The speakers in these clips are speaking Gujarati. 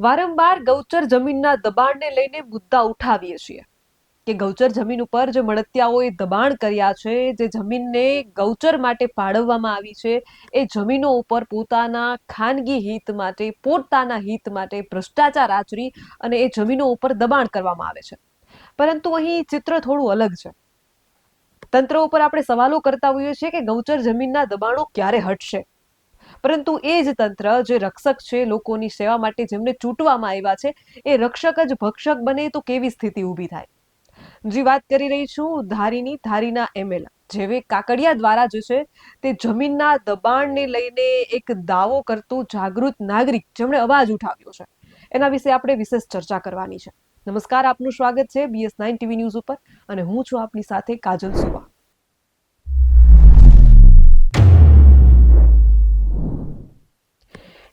વારંવાર ગૌચર જમીનના દબાણને લઈને મુદ્દા ઉઠાવીએ છીએ કે ગૌચર જમીન ઉપર જે મળતિયાઓએ દબાણ કર્યા છે, જે જમીનને ગૌચર માટે ફાળવવામાં આવી છે, એ જમીનો ઉપર પોતાના ખાનગી હિત માટે, પોતાના હિત માટે ભ્રષ્ટાચાર આચરી અને એ જમીનો ઉપર દબાણ કરવામાં આવે છે. પરંતુ અહીં ચિત્ર થોડું અલગ છે. તંત્ર ઉપર આપણે સવાલો કરતા હોઈએ છીએ કે ગૌચર જમીનના દબાણો ક્યારે હટશે? પરંતુ એ જ તંત્ર જે રક્ષક છે લોકોની સેવા માટે જેમને ચૂંટવામાં આવ્યા છે, એ રક્ષક જ ભક્ષક બને તો કેવી સ્થિતિ ઊભી થાય? જી વાત કરી રહી છું ધારીની, ધારીના એમએલ જેવે કાકડિયા દ્વારા જે છે તે જમીનના દબાણને લઈને એક દાવો કરતો જાગૃત નાગરિક જેમણે અવાજ ઉઠાવ્યો છે. એના વિશે આપણે વિશેષ ચર્ચા કરવાની છે. નમસ્કાર, આપનું સ્વાગત છે બીએસ નાઇન ટીવી ન્યૂઝ ઉપર અને હું છું આપની સાથે કાજલ સુવા.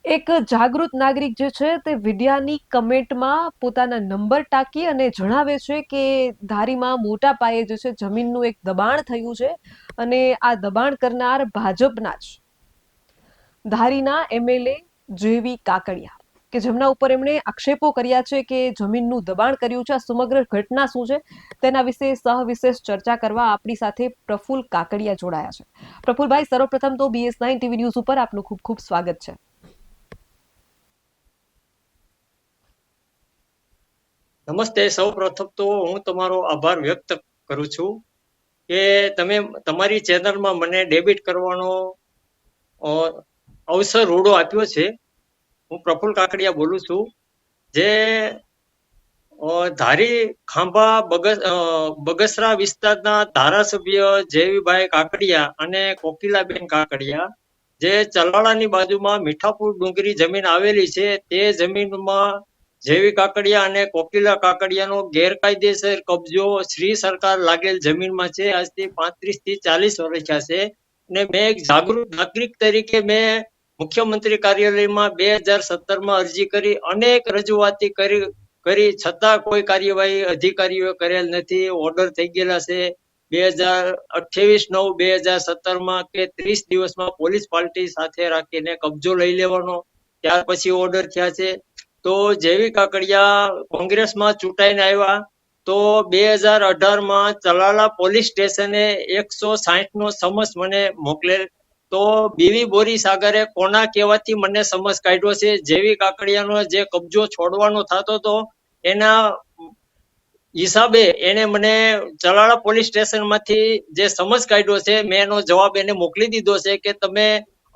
એક જાગૃત નાગરિક જે છે તે વિડિયાની કમેન્ટમાં પોતાના નંબર ટાંકી અને જણાવે છે કે ધારીમાં મોટા પાયે જે છે જમીનનું એક દબાણ થયું છે અને આ દબાણ કરનાર ભાજપના જ ધારીના એમએલએ જેવી કાકડિયા કે જેમના ઉપર એમણે આક્ષેપો કર્યા છે કે જમીનનું દબાણ કર્યું છે. આ સમગ્ર ઘટના શું છે? તેના વિશે સહવિશેષ ચર્ચા કરવા આપણી સાથે પ્રફુલ કાકડિયા જોડાયા છે. પ્રફુલભાઈ, સર્વપ્રથમ તો બીએસ નાઇન ટીવી ન્યૂઝ ઉપર આપનું ખૂબ ખૂબ સ્વાગત છે. નમસ્તે. સૌ પ્રથમ તો હું તમારો આભાર વ્યક્ત કરું છું કે તમે તમારી ચેનલમાં મને ડેબિટ કરવાનો અવસર રૂડો આપ્યો છે. હું પ્રફુલ કાકડિયા બોલું છું. જે ધારી ખાંભા બગસ બગસરા વિસ્તારના ધારાસભ્ય જેવીભાઈ કાકડિયા અને કોકિલાબેન કાકડિયા જે ચલાળાની બાજુમાં મીઠાપુર ડુંગરી જમીન આવેલી છે, તે જમીનમાં જેવી કાકડિયા અને કોકિલા કાકડિયાનો ગેરકાયદેસર કબજો શ્રી સરકાર લાગેલ જમીનમાં છે. આજથી પાંત્રીસથી ચાલીસ વર્ષ છે ને મેં એક જાગૃત નાગરિક તરીકે મેં મુખ્યમંત્રી કાર્યાલયમાં બે હજાર સત્તરમાં અરજી કરી. અનેક રજૂઆતી કરી કરી છતાં કોઈ કાર્યવાહી અધિકારીઓ કરેલ નથી. ઓર્ડર થઈ ગયેલા છે બે હજાર અઠ્યાવીસ નવ બે હજાર સત્તરમાં કે ત્રીસ દિવસમાં પોલીસ પાર્ટી સાથે રાખીને કબજો લઈ લેવાનો. ત્યાર પછી ઓર્ડર થયા છે. તો જેવી કાકડિયા કોંગ્રેસમાં ચૂંટાઈને આવ્યા, તો બે હજાર અઢારમાં ચલાલા પોલીસ સ્ટેશને એકસો નો સમસ મને મોકલેલ. તો બીવી બોરી સાગરે કોના કહેવાથી મને સમસ કાઢ્યો છે? જેવી કાકડિયાનો જે કબજો છોડવાનો થતો હતો, એના હિસાબે એને મને ચલાળા પોલીસ સ્ટેશનમાંથી જે સમજ કાઢ્યો છે, મેં એનો જવાબ એને મોકલી દીધો છે કે તમે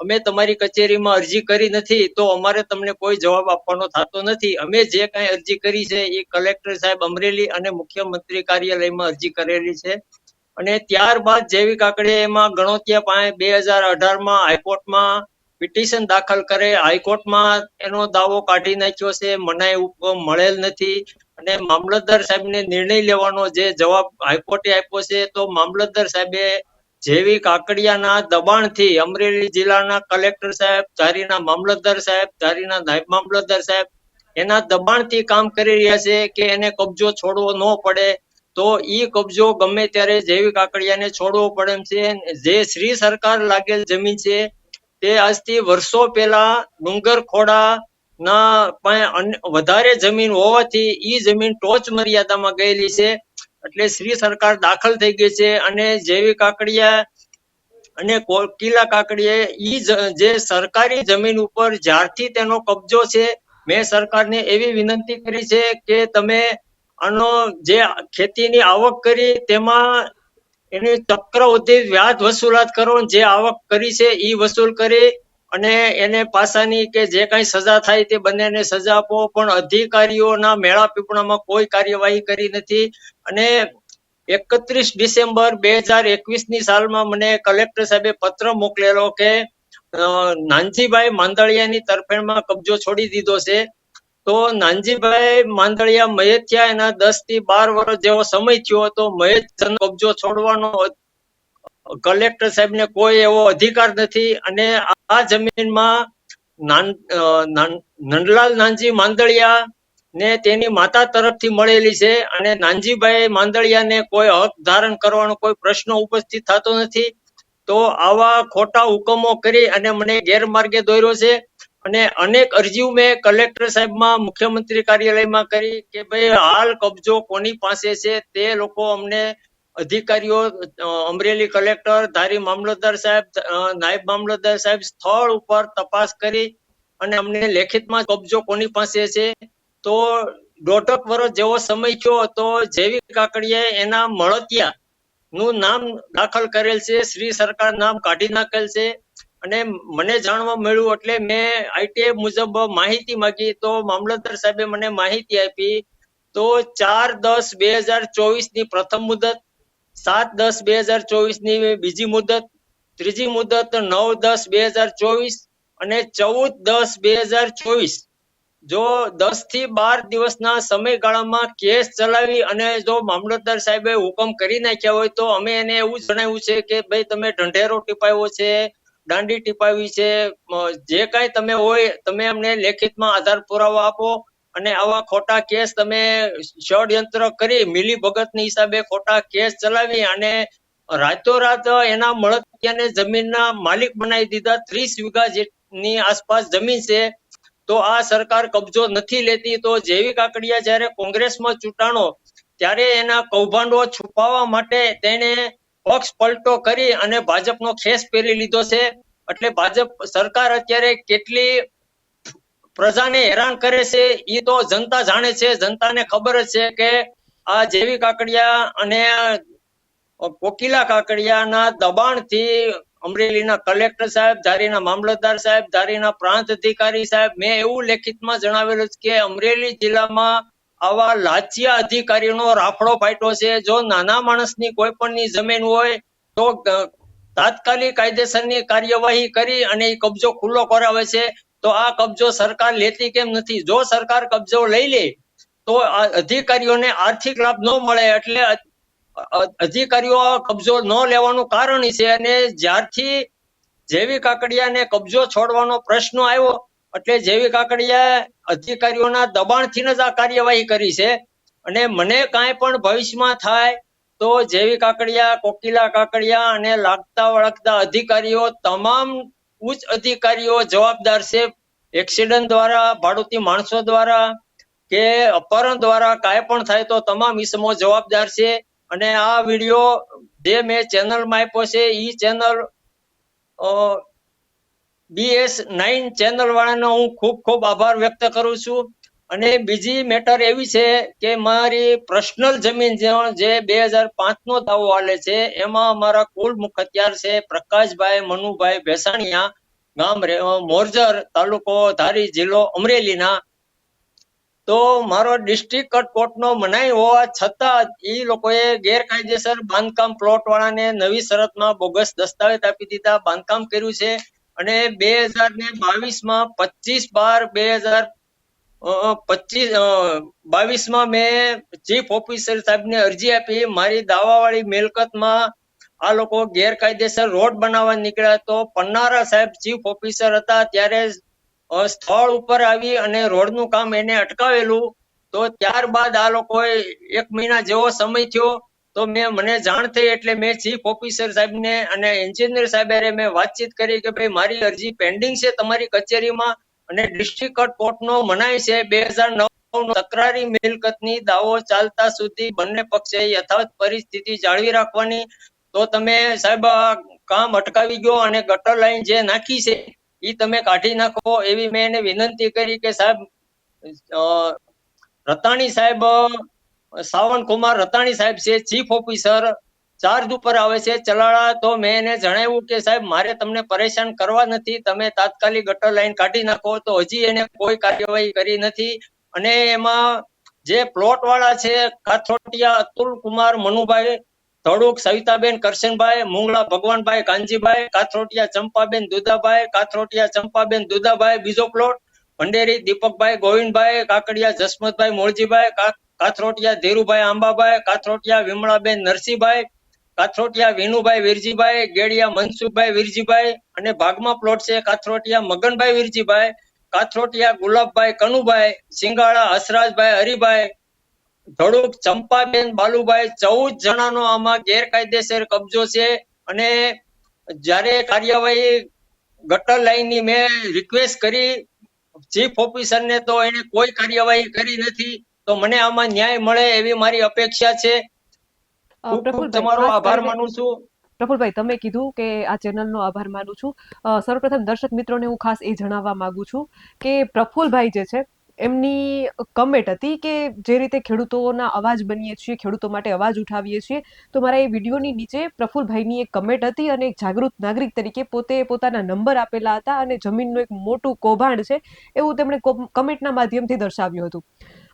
અમે તમારી કચેરીમાં અરજી કરી નથી, તો અમારે તમને કોઈ જવાબ આપવાનો થતો નથી. અમે જે કાંઈ અરજી કરી છે, એ કલેક્ટર સાહેબ અમરેલી અને મુખ્યમંત્રી કાર્યાલયમાં અરજી કરેલી છે. અને ત્યારબાદ જેવી કાકડે એમાં ગણોતિયા પાસે બે હજાર અઢારમાં હાઈકોર્ટમાં પિટિશન દાખલ કરે. હાઈકોર્ટમાં એનો દાવો કાઢી નાખ્યો છે મનાય હુકમ મળેલ નથી. અને મામલતદાર સાહેબને નિર્ણય લેવાનો જે જવાબ હાઈકોર્ટે આપ્યો છે, તો મામલતદાર સાહેબે જેવી કાકડિયાના દબાણથી અમરેલી જિલ્લાના કલેક્ટર સાહેબ, ધારીના મામલતદાર સાહેબ, ધારીના નાયબ મામલતદાર સાહેબ એના દબાણથી કામ કરી રહ્યા છે કે એને કબજો છોડવો ન પડે, તો ઈ કબજો ગમે ત્યારે જેવી કાકડિયાને છોડવો પડે છે. જે શ્રી સરકાર લાગેલ જમીન છે, તે આજથી વર્ષો પહેલા ડુંગર ખોડા ના પણ વધારે જમીન હોવાથી ઈ જમીન ટોચ મર્યાદામાં ગયેલી છે. એટલે શ્રી સરકાર દાખલ થઈ ગઈ છે અને જેવી કાકડિયા અને કોકિલા કાકડીએ ઈ જે સરકારી જમીન ઉપર જ્યારથી તેનો કબજો છે, મેં સરકારને એવી વિનંતી કરી છે કે તમે આનો જે ખેતીની આવક કરી તેમાં એની ચક્રવૃદ્ધિ વ્યાજ વસૂલાત કરો, જે આવક કરી છે ઈ વસૂલ કરી અને એને પાસાની કે જે કાંઈ સજા થાય તે બંનેને સજા આપો. પણ અધિકારીઓના મેળા પીપળામાં કોઈ કાર્યવાહી કરી નથી. અને એકત્રીસ ડિસેમ્બર બે હજાર એકવીસની સાલમાં મને કલેક્ટર સાહેબે પત્ર મોકલેલો કે નાનજીભાઈ માંદળિયાની તરફેણમાં કબજો છોડી દીધો છે. તો નાનજીભાઈ માંદળિયા થયા એના દસથી બાર વર્ષ જેવો સમય થયો હતો. મયત કબજો છોડવાનો કલેક્ટર સાહેબને કોઈ એવો અધિકાર નથી અને આ જમીનમાં નંદલાલ નાનજી માંદળિયા ને તેની માતા તરફથી મળેલી છે અને નાનજીભાઈ માંદળિયાને કોઈ હક ધારણ કરવાનો કોઈ પ્રશ્ન ઉપસ્થિત થતો નથી. તો આવા ખોટા હુકમો કરી અને મને ગેરમાર્ગે દોર્યો છે અને અનેક અરજીઓ મેં કલેક્ટર સાહેબમાં, મુખ્યમંત્રી કાર્યાલયમાં કરી કે ભાઈ હાલ કબજો કોની પાસે છે તે લોકો અમને અધિકારીઓ અમરેલી કલેક્ટર, ધારી મામલતદાર સાહેબ નાયબ મામલતદાર સાહેબ સ્થળ ઉપર તપાસ કરી અને અમને લેખિતમાં કબજો કોની પાસે છે? તો દોઢક વર્ષ જેવો સમય થયો તો જેવી કાકડીએ એના મળતિયા નું નામ દાખલ કરેલ છે. શ્રી સરકાર નામ કાઢી નાખેલ છે અને મને જાણવા મળ્યું એટલે મેં આઈટીઆઈ મુજબ માહિતી માંગી તો મામલતદાર સાહેબે મને માહિતી આપી. તો ચાર દસ બે હજાર ચોવીસની પ્રથમ મુદત સાત દસ બે હજાર ચોવીસની બીજી મુદત, ત્રીજી મુદત નવ દસ બે હજાર ચોવીસ અને ચૌદ દસ બે હજાર ચોવીસ. જો દસથી બાર દિવસના સમયગાળામાં કેસ ચલાવી અને જો મામલતદાર સાહેબે હુકમ કરી નાખ્યા હોય તો અમે એને એવું જણાવ્યું છે કે ભાઈ તમે ઢંઢેરો ટીપાવ્યો છે, દાંડી ટીપાવી છે જે કાંઈ તમે હોય, તમે અમને લેખિતમાં આધાર પુરાવા આપો અને આવા ખોટા કેસ તમે ષડયંત્ર કરી મિલી ભગતની હિસાબે ખોટા કેસ ચલાવી અને રાતોરાત એના મળતિયાને જમીનના માલિક બનાવી દીધા. ત્રીસ વીઘા જેટની આસપાસ જમીન છે. તો આ સરકાર કબજો નથી લેતી. તો જેવી કાકડિયા જ્યારે કોંગ્રેસમાં ચૂંટાણો, ત્યારે એના કૌભાંડો છુપાવવા માટે તેને પક્ષ પલટો કરી અને ભાજપનો ખેસ પહેરી લીધો છે. એટલે ભાજપ સરકાર અત્યારે કેટલી પ્રજાને હેરાન કરે છે એ તો જનતા જાણે છે, જનતાને ખબર છે કે આ જેવી કાકડિયા અને કોકિલા કાકડિયાના દબાણથી અમરેલીના કલેક્ટર સાહેબ, ધારીના મામલતદાર સાહેબ, ધારીના પ્રાંત અધિકારી સાહેબ, મેં એવું લેખિતમાં જણાવેલું કે અમરેલી જિલ્લામાં આવા લાચિયા અધિકારીનો રાફડો ફાટ્યો છે. જો નાના માણસની કોઈ પણની જમીન હોય તો તાત્કાલિક કાયદેસરની કાર્યવાહી કરી અને એ કબજો ખુલ્લો કરાવે છે. તો આ કબજો સરકાર લેતી કેમ નથી? જો સરકાર કબજો લઈ લે, તો અધિકારીઓને આર્થિક લાભ ન મળે એટલે અધિકારીઓ કબજો ન લેવાનું કારણ છે અને જ્યારથી જેવી કાકડિયાને કબજો છોડવાનો પ્રશ્ન આવ્યો, એટલે જેવી કાકડિયા અધિકારીઓના દબાણથી જ આ કાર્યવાહી કરી છે. અને મને કાંઈ પણ ભવિષ્યમાં થાય, તો જેવી કાકડિયા, કોકિલા કાકડિયા અને લાગતા વળગતા અધિકારીઓ તમામ ઉચ્ચ અધિકારીઓ, જવાબદાર છે એક્સિડન્ટ દ્વારા, ભાડુતી માણસો દ્વારા કે અપહરણ દ્વારા કાંઈ પણ થાય તો તમામ ઈસમો જવાબદાર છે. અને આ વીડિયો જે મેં ચેનલમાં આપ્યો છે એ ચેનલ બીએસ નાઇન ચેનલ વાળાનો હું ખૂબ ખૂબ આભાર વ્યક્ત કરું છું. અને બીજી મેટર એવી છે કે મારી પર્સનલ જમીન જે બે હજાર પાંચ નો દાવો હાલે છે, એમાં અમારા કુલ મુખત્યાર છે પ્રકાશભાઈ મનુભાઈ ભેસાણીયા, ગામ મોરજર તાલુકો ધારી જિલ્લો અમરેલીના. તો મારો ડિસ્ટ્રિક્ટ કોર્ટનો મનાઈ હોવા છતાં એ લોકોએ ગેરકાયદેસર બાંધકામ પ્લોટ વાળાને નવી શરતમાં બોગસ દસ્તાવેજ આપી દીધા, બાંધકામ કર્યું છે. અને બે હજાર ને બાવીસમાં પચીસ બાર બે હજાર પચીસ બાવીસમાં મેં ચીફ ઓફિસર સાહેબને અરજી આપી. મારી દાવાવાળી મિલકતમાં આ લોકો ગેરકાયદેસર રોડ બનાવવા નીકળ્યા તો પન્નારા સાહેબ ચીફ ઓફિસર હતા. ત્યારે સ્થળ ઉપર આવી અને રોડનું કામ એને અટકાવેલું. તો ત્યારબાદ આ લોકોએ એક મહિના જેવો સમય થયો. તો મેં, મને જાણ થઈ એટલે મેં ચીફ ઓફિસર સાહેબને અને એન્જિનિયર સાહેબે મેં વાતચીત કરી કે ભાઈ, મારી અરજી પેન્ડિંગ છે તમારી કચેરીમાં. અને ડિસ્ટ્રિક્ટ કોર્ટનો મનાય છે. બે હજાર નવ તકરારી મિલકતની દાવો ચાલતા સુધી બંને પક્ષે યથાવત પરિસ્થિતિ જાળવી રાખવાની. તો તમે સાહેબ કામ અટકાવી ગયો અને ગટર લાઈન જે નાખી છે એ તમે કાઢી નાખો એવી મેં એને વિનંતી કરી કે સાહેબ રતાણી સાહેબ સાવન કુમાર રતાણી સાહેબ છે ચીફ ઓફિસર ચાર્જ ઉપર આવે છે, ચલાળા, તો મેં એને જણાવ્યું કે સાહેબ, મારે તમને પરેશાન કરવા નથી, તમે તાત્કાલિક ગટર લાઈન કાઢી નાખો, તો હજી એને કોઈ કાર્યવાહી કરી નથી. અને એમાં જે પ્લોટ વાળા છે, કાથોટિયા, અતુલ કુમાર, મનુભાઈ, ધડુક, સવિતાબેન, કરશનભાઈ, મુંગળા, ભગવાનભાઈ, કાનજીભાઈ કાથરોટિયા ચંપાબેન દુદાભાઈ કાથરોટિયા ચંપાબેન દુદાભાઈ બીજો પ્લોટ ભંડેરી, દીપકભાઈ, ગોવિંદભાઈ, કાકડિયા, જસમતભાઈ મોળજીભાઈ કાથરોટિયા ધીરુભાઈ આંબાભાઈ કાથરોટિયા વિમળાબેન, નરસિંહભાઈ કાથરોટિયા વિનુભાઈ વીરજીભાઈ, ગેડિયા મનસુખભાઈ વીરજીભાઈ અને ભાગમાં પ્લોટ છે કાથરોટિયા મગનભાઈ વીરજીભાઈ, કાથરોટિયા ગુલાબભાઈ કનુભાઈ સિંગાળા હસરાજભાઈ હરિભાઈ, ધડુક ચંપાબેન બાલુભાઈ ચૌદ જણાનો આમાં ગેરકાયદેસર કબજો છે અને જ્યારે કાર્યવાહી ગટર લાઈનની મેં રિક્વેસ્ટ કરી ચીફ ઓફિસરને તો એને કોઈ કાર્યવાહી કરી નથી, તો મને આમાં ન્યાય મળે એવી મારી અપેક્ષા છે. પ્રફુલભાઈ, તમારો આભાર માનું છું. પ્રફુલભાઈ તમે કીધું કે આ ચેનલનો આભાર માનું છું. સર્વપ્રથમ દર્શક મિત્રોને હું ખાસ એ જણાવવા માંગુ છું કે પ્રફુલભાઈ જે છે એમની કમેન્ટ હતી કે જે રીતે ખેડૂતોના અવાજ બનીએ છીએ ખેડૂતો માટે અવાજ ઉઠાવીએ છીએ તો મારા એ વિડીયોની નીચે પ્રફુલભાઈની એક કમેન્ટ હતી અને એક જાગૃત નાગરિક તરીકે પોતે પોતાના નંબર આપેલા હતા અને જમીનનું એક મોટું કૌભાંડ છે એવું તેમણે કોમ- કમેન્ટના માધ્યમથી દર્શાવ્યું હતું.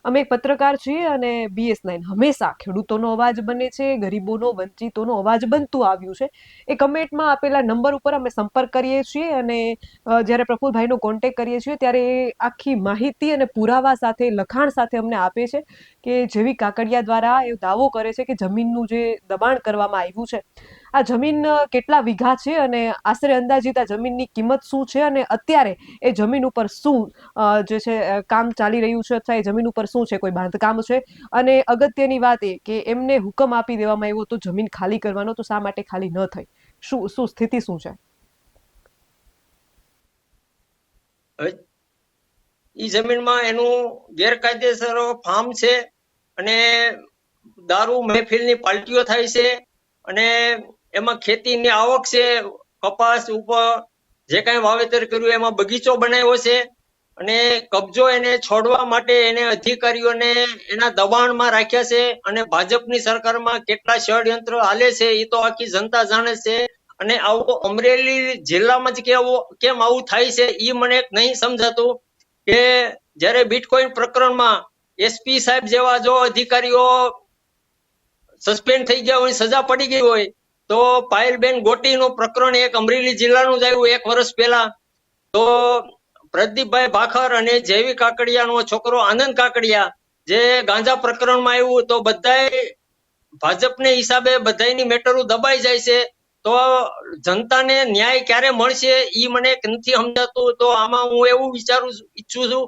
અમે એક પત્રકાર છીએ અને બીએસ નાઇન હંમેશા ખેડૂતોનો અવાજ બને છે, ગરીબોનો, વંચિતોનો અવાજ બનતું આવ્યું છે. એ કમેન્ટમાં આપેલા નંબર ઉપર અમે સંપર્ક કરીએ છીએ અને જ્યારે પ્રફુલભાઈનો કોન્ટેક કરીએ છીએ ત્યારે એ આખી માહિતી અને પુરાવા સાથે, લખાણ સાથે અમને આપે છે કે જેવી કાકડિયા દ્વારા એ દાવો કરે છે કે જમીનનું જે દબાણ કરવામાં આવ્યું છે. આ જમીન કેટલા વીઘા છે અને આશરે અંદાજિત આ જમીનની કિંમત શું છે અને અત્યારે એ જમીન ઉપર શું જે છે કામ ચાલી રહ્યું છે અથવા એ જમીન ઉપર શું છે, કોઈ બાંધકામ છે? અને અગત્યની વાત એ કે એમને હુકમ આપી દેવામાં આવ્યો તો જમીન ખાલી કરવાનો તો શા માટે ખાલી ન થઈ? શું શું સ્થિતિ શું છે? ઈ જમીનમાં એનું ગેરકાયદેસર ફાર્મ છે અને દારૂ, મહેફિલની પાર્ટીઓ થાય છે અને એમાં ખેતીની આવક છે, કપાસ ઉપર જે કાંઈ વાવેતર કર્યું, એમાં બગીચો બનાવ્યો છે અને કબજો એને છોડવા માટે એને અધિકારીઓને એના દબાણમાં રાખ્યા છે અને ભાજપની સરકારમાં કેટલા ષડયંત્ર હાલે છે એ તો આખી જનતા જાણે છે અને આવો અમરેલી જિલ્લામાં જ કેવું, કેમ આવું થાય છે એ મને નહીં સમજાતું કે જ્યારે બિટકોઇન પ્રકરણમાં એસપી સાહેબ જેવા જો અધિકારીઓ સસ્પેન્ડ થઈ ગયા હોય, સજા પડી ગઈ હોય તો પાયલબેન ગોટીનું પ્રકરણ એક અમરેલી જિલ્લાનું જ આવ્યું એક વર્ષ પહેલા. તો પ્રદીપભાઈ ભાખર અને જેવી કાકડિયાનો છોકરો આનંદ કાકડિયા જે ગાંજા પ્રકરણમાં આવ્યું, તો બધાય ભાજપને હિસાબે બધાની મેટરો દબાઈ જાય છે. તો જનતાને ન્યાય ક્યારે મળશે એ મને નથી સમજાતું. તો આમાં હું એવું વિચારું ઈચ્છું છું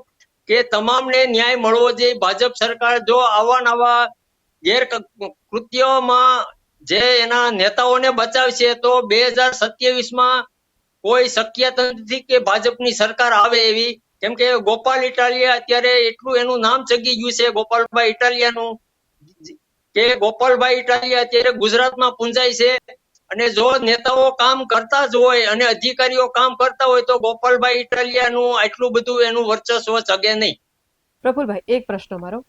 કે તમામને ન્યાય મળવો જોઈએ. ભાજપ સરકાર જો આવા નવા ગેર કૃત્યોમાં જે એના નેતાઓને બચાવશે તો બે હજાર સત્યાવીસમાં કોઈ શક્યતા નથી કે ભાજપની સરકાર આવે એવી. કેમ કે ગોપાલ ઇટાલિયા અત્યારે એટલું એનું નામ ચગી ગયું છે, ગોપાલભાઈ ઇટાલિયાનું. કે ગોપાલભાઈ ઇટાલિયા અત્યારે ગુજરાતમાં પૂંજાય છે અને જો નેતાઓ કામ કરતા જ હોય અને અધિકારીઓ કામ કરતા હોય તો ગોપાલભાઈ ઇટાલિયાનું આટલું બધું એનું વર્ચસ્વ ચગે નહીં. પ્રફુલભાઈ, એક પ્રશ્ન મારો.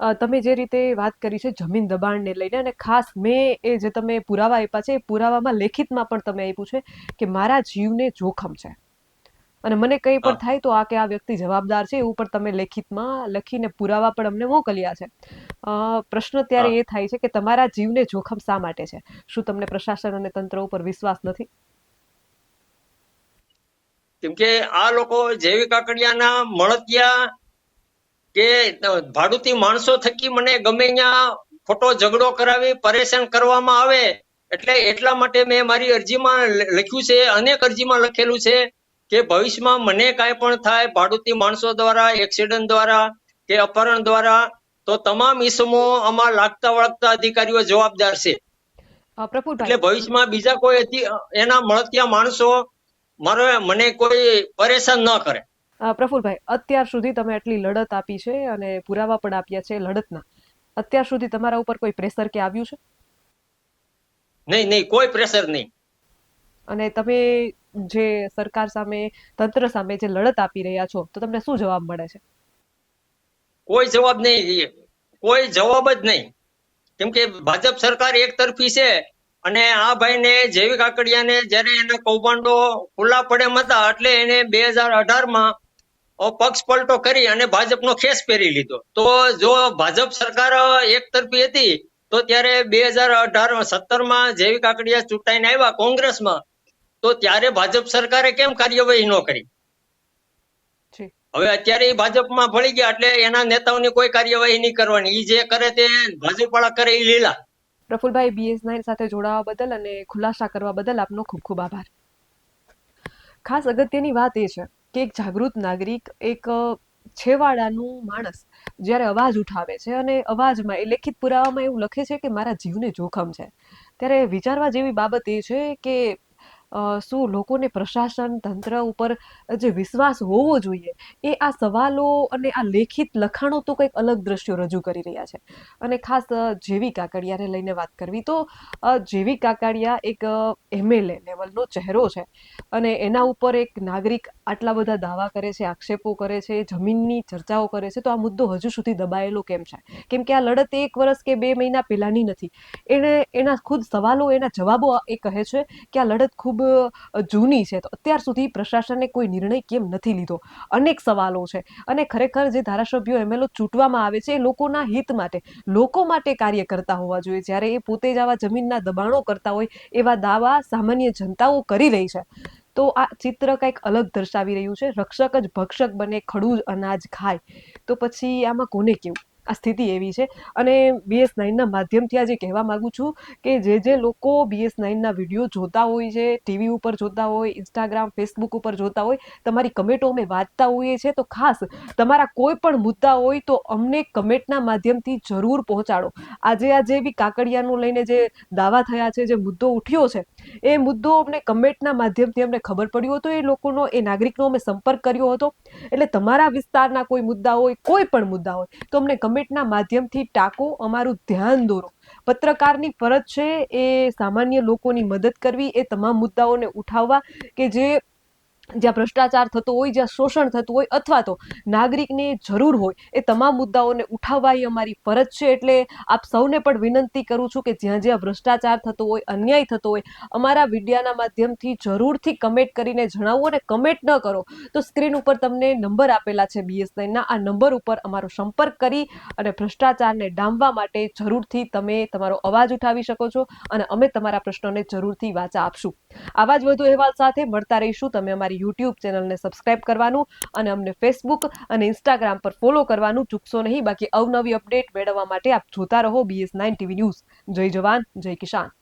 તમે જે રીતે વાત કરી છે જમીન દબાણને લઈને અને ખાસ મેં એ જે તમે પુરાવા આપ્યા છે એ પુરાવામાં લેખિતમાં પણ તમે આપ્યું છે કે મારા જીવને જોખમ છે. અને મને કંઈ પણ થાય તો આ કે આ વ્યક્તિ જવાબદાર છે એવું પણ તમે લેખિતમાં લખીને પુરાવા પણ અમને મોકલ્યા છે. અ, પ્રશ્ન ત્યારે એ થાય છે કે તમારા જીવને જોખમ શા માટે છે? શું તમને પ્રશાસન અને તંત્ર ઉપર વિશ્વાસ નથી? કેમ કે આ લોકો જૈવિક કાકડિયાના મળતિયા કે ભાડુતી માણસો થકી મને ગમે ત્યાં ખોટો ઝઘડો કરાવી પરેશાન કરવામાં આવે એટલે એટલા માટે મેં મારી અરજીમાં લખ્યું છે અનેક અરજીમાં લખેલું છે કે ભવિષ્યમાં મને કાંઈ પણ થાય ભાડુતી માણસો દ્વારા એક્સિડન્ટ દ્વારા કે અપહરણ દ્વારા તો તમામ ઇસમો આમાં લાગતા વળગતા અધિકારીઓ જવાબદાર છે. એટલે ભવિષ્યમાં બીજા કોઈ એના મળતિયા માણસો મારે મને કોઈ પરેશાન ન કરે. પ્રફુલભાઈ અત્યાર સુધી તમે આટલી લડત આપી છે અને પુરાવા પણ આપ્યા છે લડતના. અત્યાર સુધી તમારા ઉપર કોઈ પ્રેશર કે આવ્યું છે? નહીં નહીં કોઈ પ્રેશર નહીં. અને તમે જે સરકાર સામે તંત્ર સામે જે લડત આપી રહ્યા છો તો તમને શું જવાબ મળે છે? કોઈ જવાબ નહીં કોઈ જવાબ જ નહીં. કેમ કે ભાજપ સરકાર એક તરફી છે અને આ ભાઈને જેવી કાકડિયાને જ્યારે એના કૌભાંડો ખુલ્લા પડે હતા એટલે એને બે હજાર અઢારમાં પક્ષ પલટો કરી અને ભાજપનો ખેસ પહેરી લીધો. તો જો ભાજપ સરકાર એક તરફી હતી તો ત્યારે બે હજાર અઢાર સત્તરમાં જેવી કાકડિયા ચૂંટાઈને આવ્યા કોંગ્રેસમાં તો ત્યારે ભાજપ સરકારે કેમ કાર્યવાહી ન કરી? હવે અત્યારે એ ભાજપમાં ભળી ગયા એટલે એના નેતાઓની કોઈ કાર્યવાહી નહીં કરવાની. એ જે કરે તે ભાજપવાળા કરે એ લીલા. પ્રફુલભાઈ બીએસ નાઇન સાથે જોડાવા બદલ અને ખુલાસા કરવા બદલ આપનો ખૂબ ખૂબ આભાર. ખાસ અગત્યની વાત એ છે કે એક જાગૃત નાગરિક એક છેવાડાનું માણસ જ્યારે અવાજ ઉઠાવે છે અને અવાજમાં એ લેખિત પુરાવામાં એવું લખે છે કે મારા જીવને જોખમ છે. ત્યારે વિચારવા જેવી બાબત એ છે કે શું લોકોને પ્રશાસન તંત્ર ઉપર જે વિશ્વાસ હોવો જોઈએ, એ આ સવાલો અને આ લેખિત લખાણો તો કંઈક અલગ દ્રશ્યો રજૂ કરી રહ્યા છે. અને ખાસ જેવી કાકડિયાને લઈને વાત કરવી તો જેવી કાકડિયા એક એમએલએ લેવલનો ચહેરો છે. અને એના ઉપર એક નાગરિક આટલા બધા દાવા કરે છે, આક્ષેપો કરે છે, જમીનની ચર્ચાઓ કરે છે, તો આ મુદ્દો હજુ સુધી દબાયેલો કેમ છે? કેમ કે આ લડત એક વર્ષ કે બે મહિના પહેલાની નથી. એણે એના ખુદ સવાલો, એના જવાબો એ કહે છે કે આ લડત ખૂબ જૂની છે. તો અત્યાર સુધી પ્રશાસને કોઈ નિર્ણય કેમ નથી લીધો? અનેક સવાલો છે. અને ખરેખર જે ધારાસભ્યો એમએલઓ ચૂંટવામાં આવે છે એ લોકોના હિત માટે, લોકો માટે કાર્ય કરતા હોવા જોઈએ. જ્યારે એ પોતે જ આવા જમીનના દબાણો કરતા હોય એવા દાવા સામાન્ય જનતાઓ કરી રહી છે. તો આ ચિત્ર કંઈક અલગ દર્શાવી રહ્યું છે. રક્ષક જ ભક્ષક બને, ખડું જ અનાજ ખાય. તો પછી આમાં કોને કેવું? આ સ્થિતિ એવી છે. અને બીએસ નાઇનના માધ્યમથી આજે કહેવા માગું છું કે જે જે લોકો બીએસ નાઇનના વીડિયો જોતા હોય છે ટીવી ઉપર જોતા હોય ઇન્સ્ટાગ્રામ ફેસબુક ઉપર જોતા હોય, તમારી કમેન્ટો અમે વાંચતા હોઈએ છીએ. તો ખાસ તમારા કોઈ પણ મુદ્દા હોય તો અમને કમેન્ટના માધ્યમથી જરૂર પહોંચાડો. આજે આ જેવી કાકડિયાનું લઈને જે દાવા થયા છે, જે મુદ્દો ઉઠ્યો છે, એ મુદ્દો અમને કમેન્ટના માધ્યમથી અમને ખબર પડ્યો હતો. એ લોકોનો, એ નાગરિકનો અમે સંપર્ક કર્યો હતો. એટલે તમારા વિસ્તારના કોઈ મુદ્દા હોય, કોઈ પણ મુદ્દા હોય, તો અમને કમેન્ટના માધ્યમથી ટાંકો, અમારું ધ્યાન દોરો. પત્રકારની ફરજ છે એ સામાન્ય લોકોની મદદ કરવી, એ તમામ મુદ્દાઓને ઉઠાવવા કે જે જ્યાં ભ્રષ્ટાચાર થતો હોય, જ્યાં શોષણ થતું હોય અથવા તો નાગરિકને જરૂર હોય, એ તમામ મુદ્દાઓને ઉઠાવવા એ અમારી ફરજ છે. એટલે આપ સૌને પણ વિનંતી કરું છું કે જ્યાં જ્યાં ભ્રષ્ટાચાર થતો હોય, અન્યાય થતો હોય, અમારા વિડિયાના માધ્યમથી જરૂરથી કમેન્ટ કરીને જણાવો અને કમેન્ટ ન કરો. તો સ્ક્રીન ઉપર તમને નંબર આપેલા છે બીએસએનના આ નંબર ઉપર અમારો સંપર્ક કરી અને ભ્રષ્ટાચારને ડામવા માટે જરૂરથી તમે તમારો અવાજ ઉઠાવી શકો છો અને અમે તમારા પ્રશ્નોને જરૂરથી વાચા આપશું. આવા જ વધુ અહેવાલ સાથે મળતા રહીશું. તમે અમારી યુટ્યુબ ચેનલને સબસ્ક્રાઇબ કરવાનું અને અમને ફેસબુક અને ઇન્સ્ટાગ્રામ પર ફોલો કરવાનું ચૂકશો નહીં. બાકી અવનવી અપડેટ મેળવવા માટે આપ જોતા રહો બીએસ નાઇન ટીવી ન્યૂઝ જય જવાન, જય કિસાન.